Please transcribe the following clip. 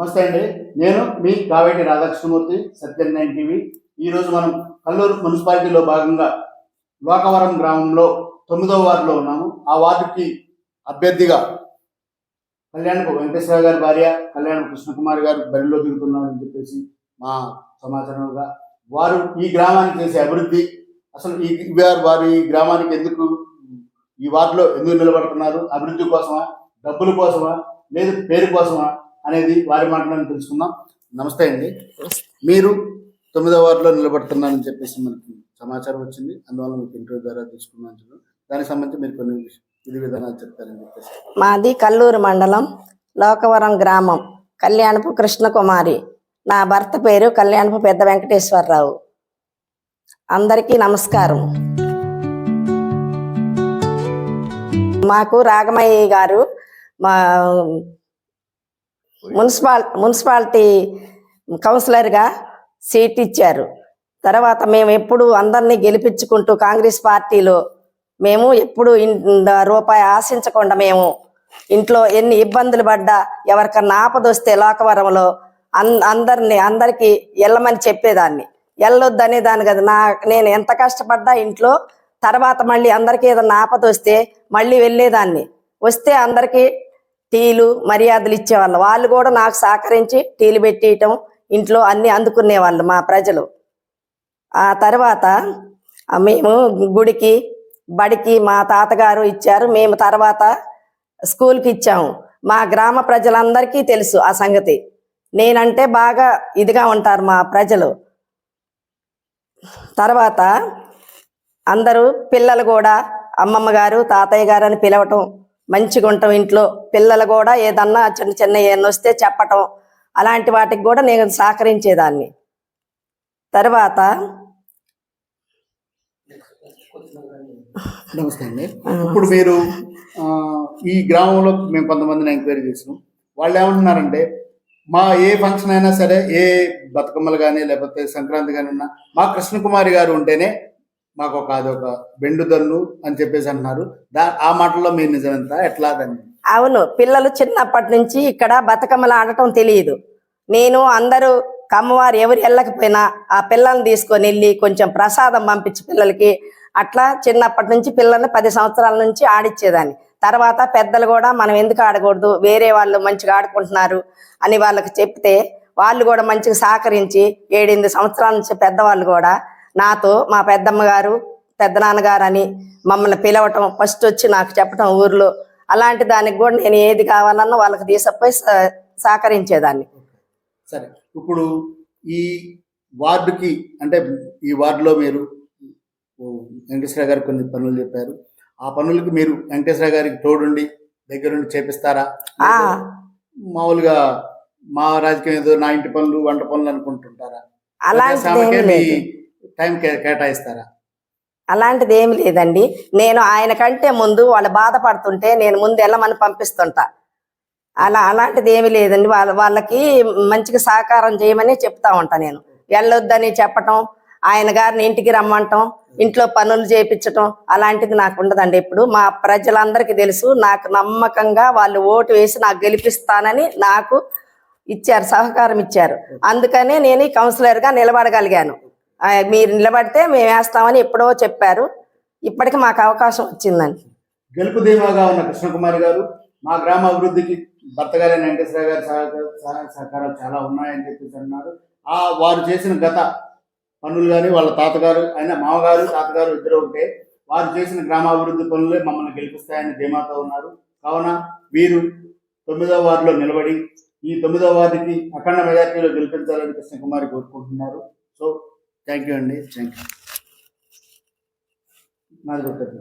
నమస్తే అండి. నేను మీ కావేటి రాధాకృష్ణమూర్తి సత్యనారాయణ టీవీ. ఈరోజు మనం కల్లూరు మున్సిపాలిటీలో భాగంగా లోకవరం గ్రామంలో తొమ్మిదవ వార్డులో ఉన్నాము. ఆ వార్డుకి అభ్యర్థిగా కళ్యాణపు వెంకటేశ్వర గారి భార్య కళ్యాణ కృష్ణకుమారి గారు బరిలో దిగుతున్నారని చెప్పేసి మా సమాచారంగా వారు ఈ గ్రామానికి చేసే అభివృద్ధి అసలు ఈ వారు వారు ఈ గ్రామానికి ఎందుకు ఈ వార్డులో ఎందుకు నిలబడుతున్నారు? అభివృద్ధి కోసమా? డబ్బుల కోసమా? లేదు పేరు కోసమా? అనేది వారి మాటలను తెలుసుకుందాం. నమస్తే అండి. మీరు తొమ్మిదో వార్డులో నిలబడుతున్నారని చెప్పేసి మనకి సమాచారం వచ్చింది. అందువల్ల మీకు ఇంటర్వ్యూ ద్వారా తీసుకున్నాను దానికి సంబంధించి మీరు కొన్ని విధి విధానాలు చెప్తారని చెప్పేసి. మాది కల్లూరు మండలం లోకవరం గ్రామం కళ్యాణపు కృష్ణకుమారి. నా భర్త పేరు కళ్యాణపు పెద్ద వెంకటేశ్వరరావు. అందరికీ నమస్కారం. మాకు రాగమయ్య గారు మా మున్సిపాల్ మున్సిపాలిటీ కౌన్సిలర్గా సీట్ ఇచ్చారు. తర్వాత మేము ఎప్పుడు అందరినీ గెలిపించుకుంటూ కాంగ్రెస్ పార్టీలో మేము ఎప్పుడు ఇన్- రూపాయి ఆశించకుండా మేము ఇంట్లో ఎన్ని ఇబ్బందులు పడ్డా ఎవరికన్నా ఆపదొస్తే లోకవరంలో అన్ అందరిని అందరికీ వెళ్ళమని చెప్పేదాన్ని. వెళ్ళొద్దనే దాని కదా నా నేను ఎంత కష్టపడ్డా ఇంట్లో తర్వాత మళ్ళీ అందరికీ ఏదన్నా ఆపద వస్తే మళ్ళీ వెళ్ళేదాన్ని. వస్తే అందరికీ టీలు మర్యాదలు ఇచ్చేవాళ్ళు. వాళ్ళు కూడా నాకు సహకరించి టీలు పెట్టేయటం ఇంట్లో అన్ని అందుకునేవాళ్ళు మా ప్రజలు. ఆ తర్వాత మేము గుడికి బడికి మా తాతగారు ఇచ్చారు. మేము తర్వాత స్కూల్కి ఇచ్చాము. మా గ్రామ ప్రజలందరికీ తెలుసు ఆ సంగతి. నేనంటే బాగా ఇదిగా ఉంటారు మా ప్రజలు. తర్వాత అందరూ పిల్లలు కూడా అమ్మమ్మ గారు తాతయ్య గారు అని పిలవటం మంచిగా ఉంటాం ఇంట్లో. పిల్లలు కూడా ఏదన్నా చిన్న చిన్న ఏమన్నా వస్తే చెప్పటం. అలాంటి వాటికి కూడా నేను సహకరించేదాన్ని. తర్వాత నమస్తే అండి. ఇప్పుడు మీరు ఈ గ్రామంలో మేము కొంతమందిని ఎంక్వైరీ చేసినాం. వాళ్ళు ఏమంటున్నారంటే మా ఏ ఫంక్షన్ అయినా సరే ఏ బతుకమ్మలు కానీ లేకపోతే సంక్రాంతి కానీ ఉన్నా మా కృష్ణకుమారి గారు ఉంటేనే మాకు ఒక అదొక బెండుదన్ను అని చెప్పేసి అంటున్నారు. దా ఆ మాటల్లో మీరు నిజమెంత? ఎట్లా దాన్ని? అవును పిల్లలు చిన్నప్పటి నుంచి ఇక్కడ బతుకమ్మలు ఆడటం తెలియదు. నేను అందరూ కమ్మవారు ఎవరు వెళ్ళకపోయినా ఆ పిల్లల్ని తీసుకొని వెళ్ళి కొంచెం ప్రసాదం పంపించి పిల్లలకి. అట్లా చిన్నప్పటి నుంచి పిల్లల్ని పది సంవత్సరాల నుంచి ఆడిచ్చేదాన్ని. తర్వాత పెద్దలు కూడా మనం ఎందుకు ఆడకూడదు? వేరే వాళ్ళు మంచిగా ఆడుకుంటున్నారు అని వాళ్ళకి చెప్తే వాళ్ళు కూడా మంచిగా సహకరించి ఏడెనిమిది సంవత్సరాల నుంచి పెద్దవాళ్ళు కూడా నాతో మా పెద్దమ్మ గారు పెద్ద నాన్నగారు అని మమ్మల్ని పిలవటం ఫస్ట్ వచ్చి నాకు చెప్పటం ఊర్లో. అలాంటి దానికి కూడా నేను ఏది కావాలన్నా వాళ్ళకి తీసుకుపోయి సహకరించేదాన్ని. సరే. ఇప్పుడు ఈ వార్డుకి అంటే ఈ వార్డులో మీరు వెంకటేశ్వర గారు కొన్ని పనులు చెప్పారు. ఆ పనులకి మీరు వెంకటేశ్వర గారికి తోడుండి దగ్గరుండి చేపిస్తారా? మామూలుగా మా రాజకీయం ఏదో నా ఇంటి పనులు వంట పనులు అనుకుంటుంటారా? లేదు. టైం కేటాయిస్తారా? అలాంటిది ఏమి లేదండి. నేను ఆయన కంటే ముందు వాళ్ళు బాధపడుతుంటే నేను ముందు వెళ్ళమని పంపిస్తుంటా. అలా అలాంటిది ఏమి లేదండి. వాళ్ళ వాళ్ళకి మంచిగా సహకారం చేయమని చెప్తా ఉంటా నేను. వెళ్ళొద్దని చెప్పటం ఆయన గారిని ఇంటికి రమ్మంటం ఇంట్లో పనులు చేయించటం అలాంటిది నాకు ఉండదండి ఇప్పుడు మా ప్రజలందరికీ తెలుసు నాకు నమ్మకంగా వాళ్ళు ఓటు వేసి నాకు గెలిపిస్తానని నాకు ఇచ్చారు సహకారం ఇచ్చారు. అందుకనే నేను కౌన్సిలర్గా నిలబడగలిగాను. మీరు నిలబడితే మేము వేస్తామని ఎప్పుడో చెప్పారు. ఇప్పటికి మాకు అవకాశం వచ్చిందండి. గెలుపు ధీమాగా ఉన్న కృష్ణకుమారి గారు మా గ్రామ అభివృద్ధికి భర్త గారైన వెంకటేశ్వర గారి సహాయ సహకారాలు చాలా ఉన్నాయని చెప్పేసి అన్నారు. ఆ వారు చేసిన గత పనులు కానీ వాళ్ళ తాతగారు ఆయన మామగారు తాతగారు ఇద్దరు ఉంటే వారు చేసిన గ్రామాభివృద్ధి పనులే మమ్మల్ని గెలిపిస్తాయని ధీమాతో ఉన్నారు. కావున వీరు తొమ్మిదవ వార్డులో నిలబడి ఈ తొమ్మిదవ వార్డుకి అఖండ మెజార్టీలో గెలిపించాలని కృష్ణకుమారి కోరుకుంటున్నారు. సో థ్యాంక్ యూ అండి థ్యాంక్ యూ మాది. ఒకటి,